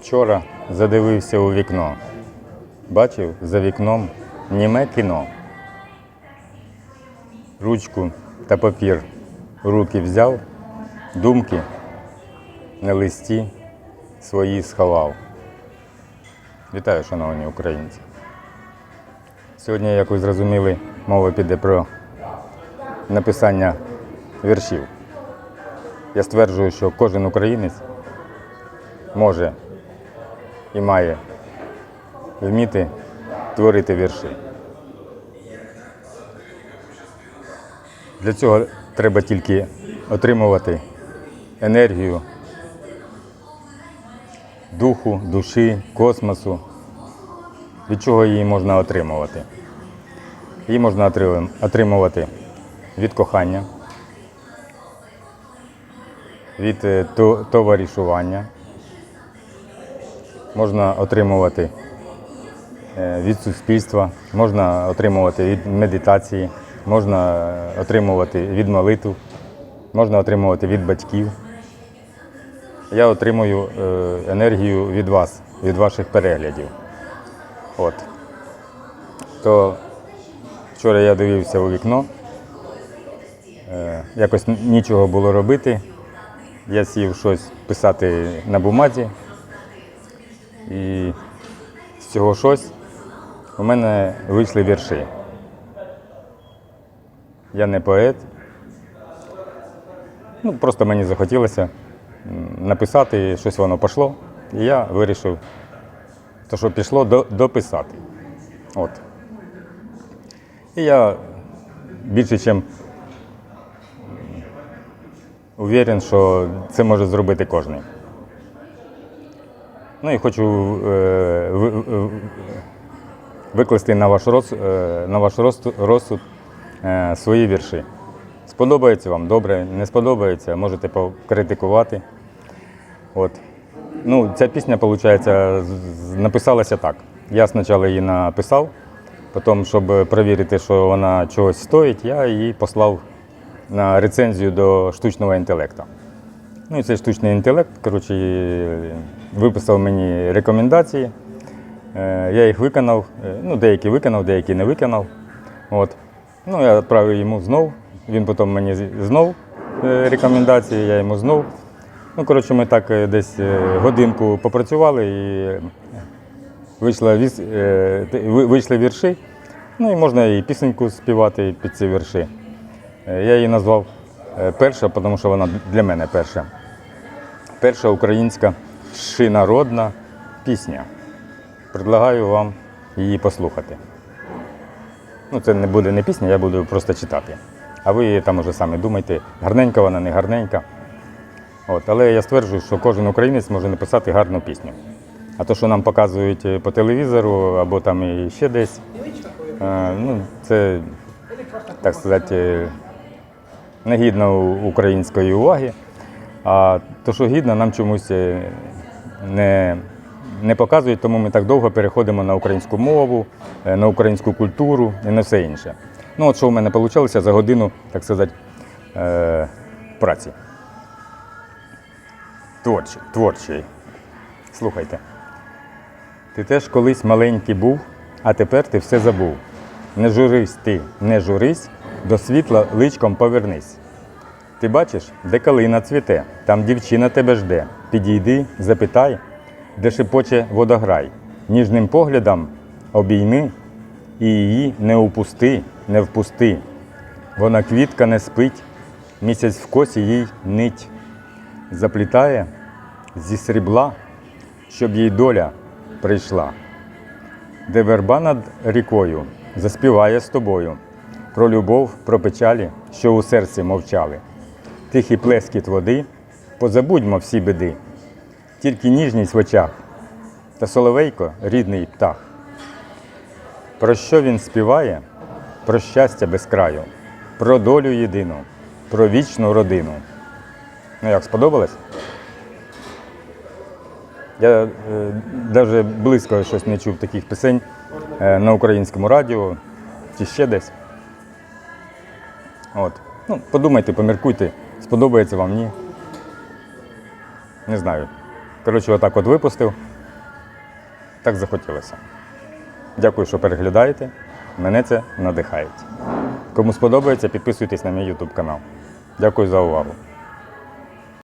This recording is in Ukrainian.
Вчора задивився у вікно. Бачив за вікном німе кіно. Ручку та папір руки взяв, думки на листі свої сховав. Вітаю, шановні українці. Сьогодні, як ви зрозуміли, мова піде про написання віршів. Я стверджую, що кожен українець може і має вміти творити вірші. Для цього треба тільки отримувати енергію духу, душі, космосу. Від чого її можна отримувати? Її можна отримувати від кохання, від е, товаришування, можна отримувати е, від суспільства, можна отримувати від медитації, можна е, отримувати від молитв, можна отримувати від батьків. Я отримую е, енергію від вас, від ваших переглядів. От. То вчора я дивився у вікно, якось нічого було робити. Я сів щось писати на бумазі. І з цього щось у мене вийшли вірші. Я не поет. Ну, просто мені захотілося написати, щось воно пішло. І я вирішив, то, що пішло, до- дописати. От. І я більше, ніж уверен, що це може зробити кожен. Ну і хочу е, ви- викласти на ваш, роз, е, на ваш розсуд, розсуд е, свої вірші. Сподобається вам добре, не сподобається, можете покритикувати. От. Ну, ця пісня, виходить, написалася так. Я спочатку її написав, потім, щоб перевірити, що вона чогось стоїть, я її послав на рецензію до штучного інтелекту. Ну і цей штучний інтелект, коротше, виписав мені рекомендації. Е, Я їх виконав, е, ну, деякі виконав, деякі не виконав. От. Ну, я відправив йому знов. Він потім мені знов е, рекомендації, я йому знов. Ну, коротше, ми так е, десь е, годинку попрацювали і е, вийшла віс- е, т- ви- вийшли вірші. Ну і можна і пісеньку співати під ці вірші. Е, Я її назвав е, перша, тому що вона для мене перша. Перша українська шинародна пісня. Предлагаю вам її послухати. Ну, це не буде не пісня, я буду просто читати. А ви там уже самі думайте, гарненька вона, не гарненька. От, але я стверджую, що кожен українець може написати гарну пісню. А то, що нам показують е, по телевізору або там і ще десь, е, ну, це, так сказати, е, не гідно у- української уваги. А то, що гідно, нам чомусь е, не, не показують, тому ми так довго переходимо на українську мову, е, на українську культуру і на все інше. Ну, от що в мене вийшло за годину, так сказати, е, праці. Творчий, творчий. Слухайте. Ти теж колись маленький був, а тепер ти все забув. Не журись ти, не журись, до світла личком повернись. Ти бачиш, де калина цвіте, там дівчина тебе жде. Підійди, запитай, де шепоче водограй. Ніжним поглядом обійми і її не упусти, не впусти. Вона квітка не спить, місяць в косі їй нить. Заплітає зі срібла, щоб їй доля прийшла. Де верба над рікою заспіває з тобою про любов, про печалі, що у серці мовчали. Тихий плескіт води, позабудьмо всі біди, тільки ніжність в очах та соловейко рідний птах. Про що він співає? Про щастя без краю, про долю єдину, про вічну родину. Ну як сподобалось? Я навіть близько щось не чув таких пісень е, на українському радіо чи ще десь. От. Ну, подумайте, поміркуйте, сподобається вам ні. Не знаю. Коротше, отак от випустив. Так захотілося. Дякую, що переглядаєте. Мене це надихає. Кому сподобається, підписуйтесь на мій YouTube канал. Дякую за увагу.